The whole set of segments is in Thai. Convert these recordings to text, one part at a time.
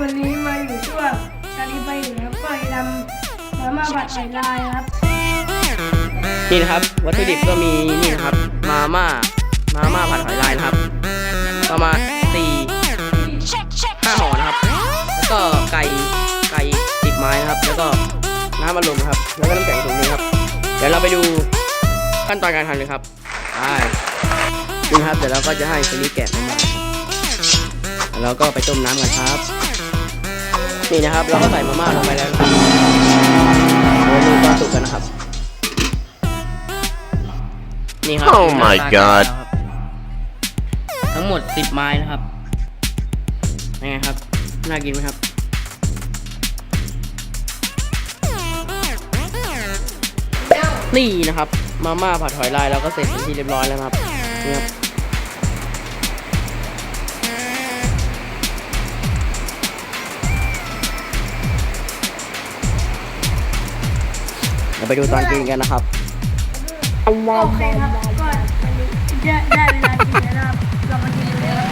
การที่ไปถึงนะครับก็จะทำมาม่าผัดไข่ลายครับนี่นะครับวัตถุดิบก็มีนี่นะครับ มาม่ามาม่าผัดหอยลายนะครับ ประมาณสี่ห้าห่อนะครับ แล้วก็ไก่ไก่สิบไม้นะครับ แล้วก็น้ำอัดลมครับ แล้วก็น้ำแข็งถุงนึงครับ เดี๋ยวเราไปดูขั้นตอนการทำเลยครับไปนี่นะครับเดี๋ยวเราก็จะให้คนนี้แกะมาม่าแล้วก็ไปต้มน้ำกันครับ นี่นะครับ เราก็ใส่มาม่าลงไปแล้วนะครับเดี๋ยวดูความสุกกันนะครับ นี่ครั Oh my หน้าตา God ครับทั้งหมด10ไม้นะครับยังไงครับ น่ากินไหมครับ นี่นะครับ มาม่าผัดหอยลายเราก็เสร็จเป็นที่เรียบร้อยแล้วนะครับนี่ครับ เราไปดูตอนกินกันนะครับโอเคครับก็ได้ได้เวลากินแล้วนะครับเรามากินเลยครับ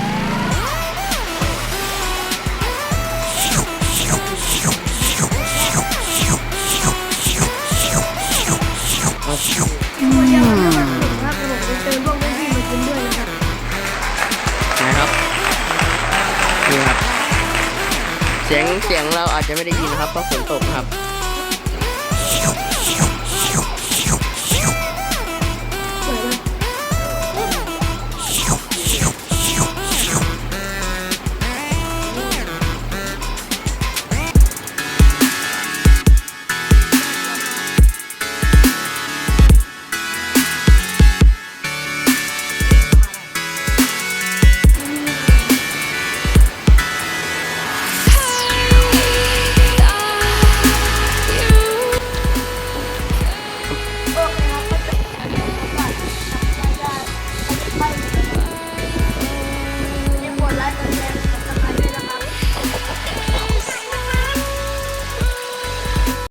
ตัวเดียวไม่หมดถุงครับเดี๋ยวผมจะเติมพวกเพื่อนๆมากินด้วยนะครับนะครับนี่ครับ เสียงเสียงเราอาจจะไม่ได้ยินนะครับเพราะฝนตกนะครับ